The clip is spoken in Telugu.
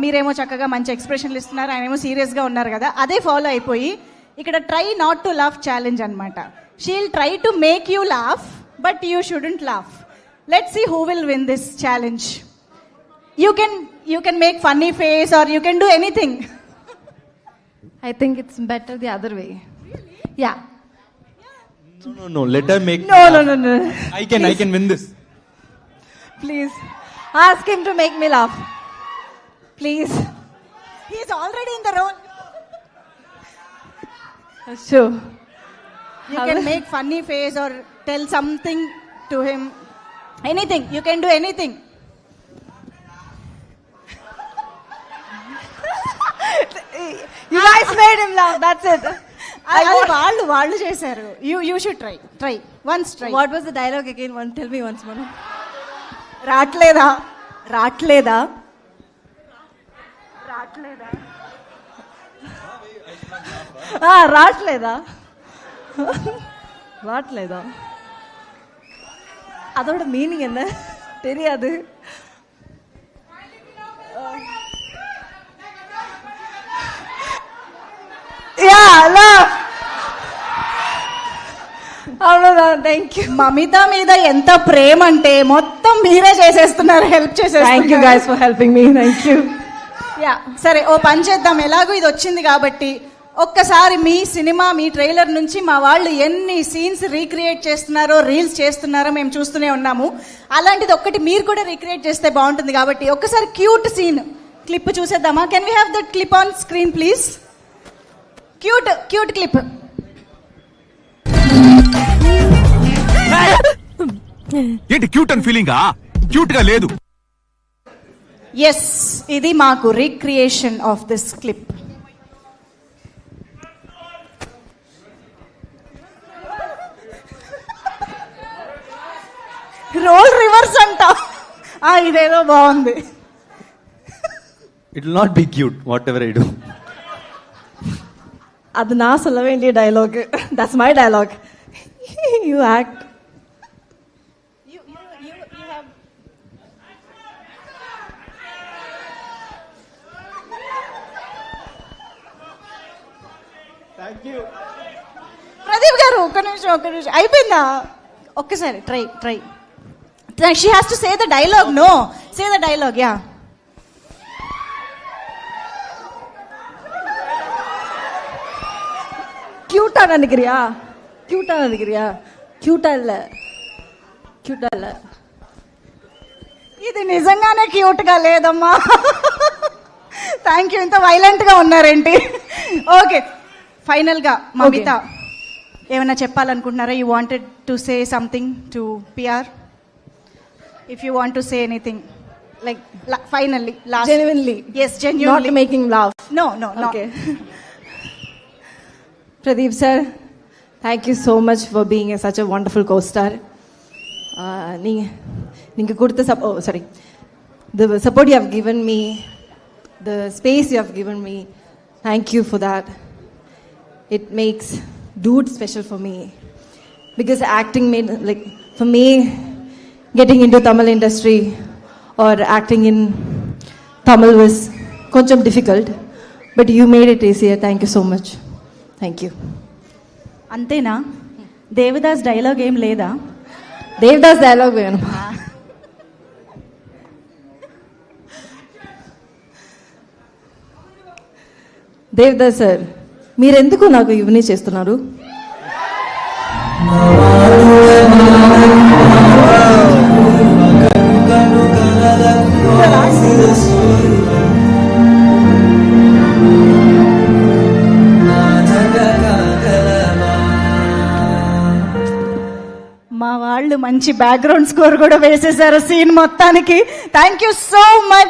మీరేమో చక్కగా మంచి ఎక్స్ప్రెషన్లు ఇస్తున్నారు ఆయనేమో సీరియస్గా ఉన్నారు కదా అదే ఫాలో అయిపోయి ఇక్కడ try not to laugh challenge అనమాట she'll try to make you laugh but you shouldn't laugh let see who will win this challenge you can you can make funny face or you can do anything I think it's better the other way. Yeah. No, no, no. Let her make. No, no, no, no. I can, I can win this. Please. Ask him to make me laugh. Please. He's already in the role. You can make funny face or tell something to him. Anything. You can do anything. You guys made him laugh. That's it. అది వాళ్ళు వాళ్ళు చేశారు you you should try try once try What was the dialogue again? One, tell me once more. రాట్లేదా రాట్లేదా రాట్లేదా రాట్లేదా రాట్లేదా அதோட మీనింగ్ என்ன తెలియదు. థ్యాంక్ యూ మమిత మీద ఎంత ప్రేమ అంటే మొత్తం మీరే చేసేస్తున్నారు హెల్ప్ చేసే thank you guys for helping me thank you yeah. సరే ఓ పని చేద్దాం. ఎలాగో ఇది వచ్చింది కాబట్టి ఒక్కసారి మీ సినిమా మీ ట్రైలర్ నుంచి మా వాళ్ళు ఎన్ని సీన్స్ రీక్రియేట్ చేస్తున్నారో రీల్స్ చేస్తున్నారో మేము చూస్తూనే ఉన్నాము. అలాంటిది ఒక్కటి మీరు కూడా రీక్రియేట్ చేస్తే బాగుంటుంది కాబట్టి ఒక్కసారి క్యూట్ సీన్. క్లిప్ చూసేద్దామా? Can we have that clip on screen please cute cute clip. ఏంటి క్యూట్ అండ్ ఫీలింగా క్యూట్గా లేదు. ఎస్ ఇది మాకు recreation of this clip role reverse అంట. ఇదేదో బాగుంది. It not be cute whatever I do అది నా సొల్ల dialogue that's my dialogue you act Pradeep గారు ఒక్క నిమిషం ఒక్క నిమిషం అయిపోయిందా ఒక్కసారి try try she has to say the dialogue no say the dialogue yeah கியூட்டா நினைக்கிறியா கியூட்டா நினைக்கிறியா கியூட்டா இல்ல கியூட்டா இல்ல ఇది నిజంగానే క్యూట్ గా లేదమ్మా థ్యాంక్ యూ ఇంత వైలెంట్ గా ఉన్నారేంటి ఓకే ఫైనల్ గా మమిత ఏమైనా చెప్పాలనుకుంటున్నారా you wanted to say something to PR if you want to say anything like finally last Genuinely. Yes Not genuinely making laugh. No no no Okay. Pradeep sir, thank you so much for being a, such a wonderful co-star. Uh, நீங்க நீங்க கொடுத்த sub oh sorry the support you have given me the space you have given me thank you for that it makes dude special for me because acting made like for me getting into tamil industry or acting in tamil was koncham difficult but you made it easier thank you so much thank you అంతేనా దేవదాస్ డైలాగ్ ఏం లేదా దేవదాస్ డైలాగ్ వేణు దేవదాస్ సార్ మీరెందుకు నాకు ఇవన్నీ చేస్తున్నారు? మా వాళ్ళు మంచి బ్యాక్గ్రౌండ్ స్కోర్ కూడా వేసేసారు సీన్ మొత్తానికి. Thank you so much